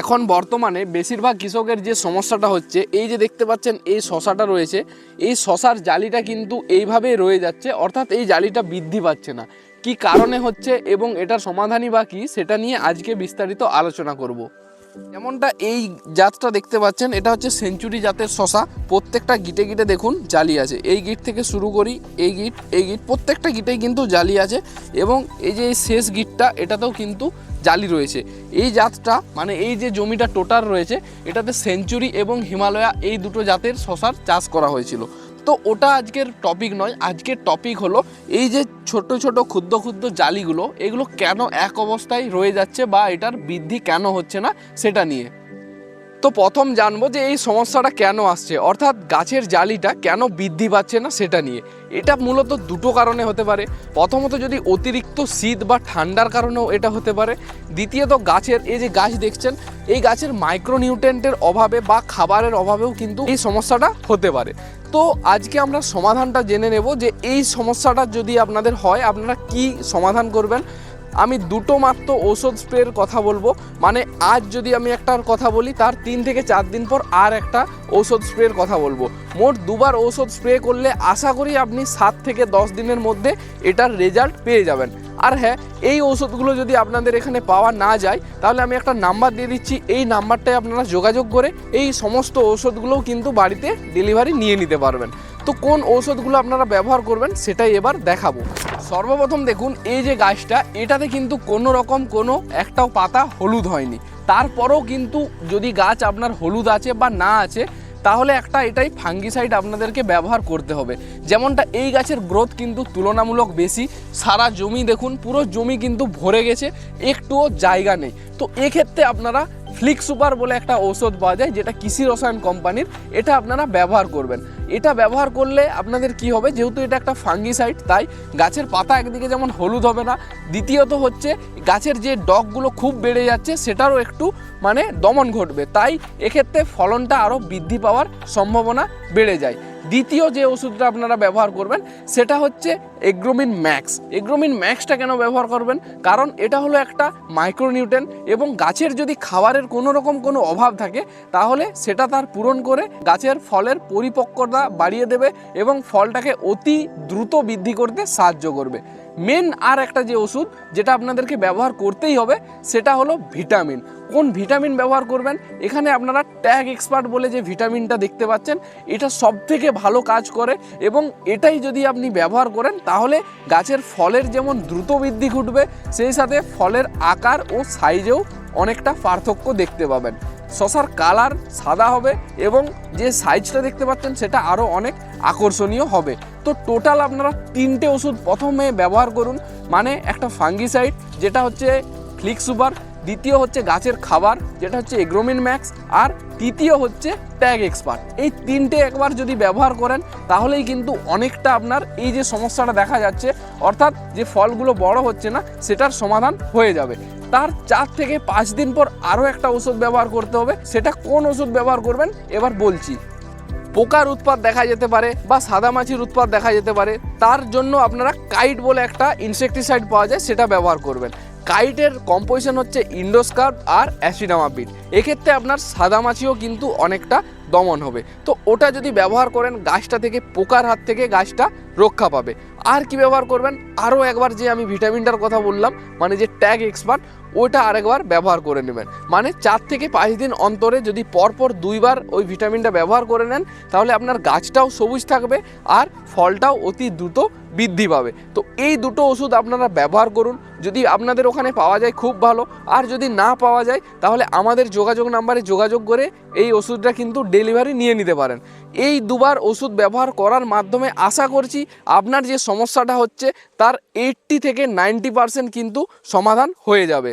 এখন বর্তমানে বেশিরভাগ কৃষকের যে সমস্যাটা হচ্ছে, এই যে দেখতে পাচ্ছেন এই শশাটা রয়েছে, এই শশার জালিটা কিন্তু এইভাবেই রয়ে যাচ্ছে, অর্থাৎ এই জালিটা বৃদ্ধি পাচ্ছে না। কি কারণে হচ্ছে এবং এটার সমাধানই বা কী, সেটা নিয়ে আজকে বিস্তারিত আলোচনা করব। যেমনটা এই জাতটা দেখতে পাচ্ছেন, এটা হচ্ছে সেঞ্চুরি জাতের শশা। প্রত্যেকটা গিটে গিটে দেখুন, জালি আছে। এই গিট থেকে শুরু করি, এই গিট এই গিট, প্রত্যেকটা গিটেই কিন্তু জালি আছে এবং এই যে এই শেষ গিটটা, এটাতেও কিন্তু জালি রয়েছে। এই জাতটা মানে এই যে জমিটা টোটাল রয়েছে, এটাতে সেঞ্চুরি এবং হিমালয়া এই দুটো জাতের শশার চাষ করা হয়েছিল। তো ওটা আজকের টপিক নয়, আজকের টপিক হলো এই যে ছোট ছোট ক্ষুদ্র ক্ষুদ্র জালিগুলো, এগুলো কেন এক অবস্থায় রয়ে যাচ্ছে বা এটার বৃদ্ধি কেন হচ্ছে না, সেটা নিয়ে। তো প্রথম জানব যে এই সমস্যাটা কেন আসছে। অর্থাৎ গাছের জালিটা কেন বৃদ্ধি পাচ্ছে না সেটা নিয়ে। এটা মূলত দুটো কারণে হতে পারে। প্রথমত যদি অতিরিক্ত শীত বা ঠান্ডার কারণেও এটা হতে পারে। দ্বিতীয়ত গাছের, এই যে গাছ দেখছেন, এই গাছের মাইক্রোনিউট্রেন্টের অভাবে বা খাবারের অভাবেও কিন্তু এই সমস্যাটা হতে পারে। তো আজকে আমরা সমাধানটা জেনে নেব যে এই সমস্যাটা যদি আপনাদের হয়, আপনারা কি সমাধান করবেন? আমি দুটো মাত্র ওষুধ স্প্রের কথা বলব। মানে আজ যদি আমি একটার কথা বলি, তার তিন থেকে চার দিন পর আর একটা ঔষধ স্প্রের কথা বলব। মোট দুবার ঔষধ স্প্রে করলে আশা করি আপনি সাত থেকে দশ দিনের মধ্যে এটার রেজাল্ট পেয়ে যাবেন। আর হ্যাঁ এই ঔষধগুলো যদি আপনাদের এখানে পাওয়া না যায়, তাহলে আমি একটা নাম্বার দিয়ে দিচ্ছি। এই নাম্বারটায় আপনারা যোগাযোগ করে এই সমস্ত ঔষধগুলোও কিন্তু বাড়িতে ডেলিভারি নিয়ে নিতে পারবেন। তো কোন ঔষধগুলো আপনারা ব্যবহার করবেন সেটাই এবার দেখাবো। সর্বপ্রথম দেখুন, এই যে গাছটা, এটাতে কিন্তু কোনো রকম কোনো একটাও পাতা হলুদ হয়নি। তারপরেও কিন্তু যদি গাছ আপনার হলুদ আছে বা না আছে, তাহলে একটা এটাই ফাঙ্গিসাইড আপনাদেরকে ব্যবহার করতে হবে। যেমনটা এই গাছের গ্রোথ কিন্তু তুলনামূলক বেশি। সারা জমি দেখুন, পুরো জমি কিন্তু ভরে গেছে, একটুও জায়গা নেই। তো এক্ষেত্রে আপনারা ফ্লিক সুপার বলে একটা ঔষধ পাওয়া যায়, যেটা কৃষি রসায়ন কোম্পানির এটা আপনারা ব্যবহার করবেন। এটা ব্যবহার করলে আপনাদের কি হবে? যেহেতু এটা একটা ফাঙ্গিসাইড তাই গাছের পাতা একদিকে যেমন হলুদ হবে না, দ্বিতীয়ত হচ্ছে গাছের যে ডগগুলো খুব বেড়ে যাচ্ছে, সেটারও একটু মানে দমন ঘটবে। তাই এক্ষেত্রে ফলনটা আরও বৃদ্ধি পাওয়ার সম্ভাবনা বেড়ে যায়। দ্বিতীয় যে ওষুধটা আপনারা ব্যবহার করবেন, সেটা হচ্ছে এগ্রোমিন ম্যাক্স এগ্রোমিন ম্যাক্সটা কেন ব্যবহার করবেন? কারণ এটা হলো একটা মাইক্রোনিউট্রেন এবং গাছের যদি খাবারের কোনো রকম কোনো অভাব থাকে, তাহলে সেটা তার পূরণ করে গাছের ফলের পরিপক্কতা বাড়িয়ে দেবে এবং ফলটাকে অতি দ্রুত বৃদ্ধি করতে সাহায্য করবে। মেন আর একটা যে ওষুধ যেটা আপনাদেরকে ব্যবহার করতেই হবে, সেটা হলো ভিটামিন। কোন ভিটামিন ব্যবহার করবেন? এখানে আপনারা ট্যাগ এক্সপার্ট বলে যে ভিটামিনটা দেখতে পাচ্ছেন, এটা সব থেকে ভালো কাজ করে এবং এটাই যদি আপনি ব্যবহার করেন, তাহলে গাছের ফলের যেমন দ্রুত বৃদ্ধি ঘটবে, সেই সাথে ফলের আকার ও সাইজেও অনেকটা পার্থক্য দেখতে পাবেন। শশার কালার সাদা হবে এবং যে সাইজটা দেখতে পাচ্ছেন, সেটা আরও অনেক আকর্ষণীয় হবে। তো টোটাল আপনারা তিনটে ওষুধ প্রথমে ব্যবহার করুন। মানে একটা ফাঙ্গিসাইড যেটা হচ্ছে ফ্লিক সুপার দ্বিতীয় হচ্ছে গাছের খাবার, যেটা হচ্ছে এগ্রোমিন ম্যাক্স আর তৃতীয় হচ্ছে ট্যাগ এক্সপার্ট এই তিনটে একবার যদি ব্যবহার করেন, তাহলেই কিন্তু অনেকটা আপনার এই যে সমস্যাটা দেখা যাচ্ছে, অর্থাৎ যে ফলগুলো বড় হচ্ছে না, সেটার সমাধান হয়ে যাবে। তার চার থেকে পাঁচ দিন পর আরও একটা ওষুধ ব্যবহার করতে হবে। সেটা কোন ওষুধ ব্যবহার করবেন? এবার বলছি। পোকার উৎপাদ দেখা যেতে পারে বা সাদামাছির উৎপাদ দেখা যেতে পারে। তার জন্য আপনারা কাইট বলে একটা ইনসেকটিসাইড পাওয়া যায়, সেটা ব্যবহার করবেন। কাইটের কম্পোজিশন হচ্ছে ইন্ডোস্কার্প আর অ্যাসিডামাপিড এক্ষেত্রে আপনার সাদামাছিও কিন্তু অনেকটা দমন হবে। তো ওটা যদি ব্যবহার করেন, গাছটা থেকে, পোকার হাত থেকে গাছটা রক্ষা পাবে। আর কি ব্যবহার করবেন? আরও একবার যে আমি ভিটামিনটার কথা বললাম মানে যে ট্যাগ এক্সপার্ট ওইটা আরেকবার ব্যবহার করে নেবেন। মানে চার থেকে পাঁচ দিন অন্তরে যদি পরপর দুইবার ওই ভিটামিনটা ব্যবহার করে নেন, তাহলে আপনার গাছটাও সবুজ থাকবে আর ফলটাও অতি দ্রুত বৃদ্ধি পাবে। তো এই দুটো ওষুধ আপনারা ব্যবহার করুন। যদি আপনাদের ওখানে পাওয়া যায় খুব ভালো, আর যদি না পাওয়া যায়, তাহলে আমাদের যোগাযোগ নাম্বারে যোগাযোগ করে এই ওষুধটা কিন্তু ডেলিভারি নিয়ে নিতে পারেন। এই দুবার ওষুধ ব্যবহার করার মাধ্যমে আশা করছি আপনার যে সমস্যাটা হচ্ছে, তার এইট্টি থেকে নাইনটি পার্সেন্ট কিন্তু সমাধান হয়ে যাবে।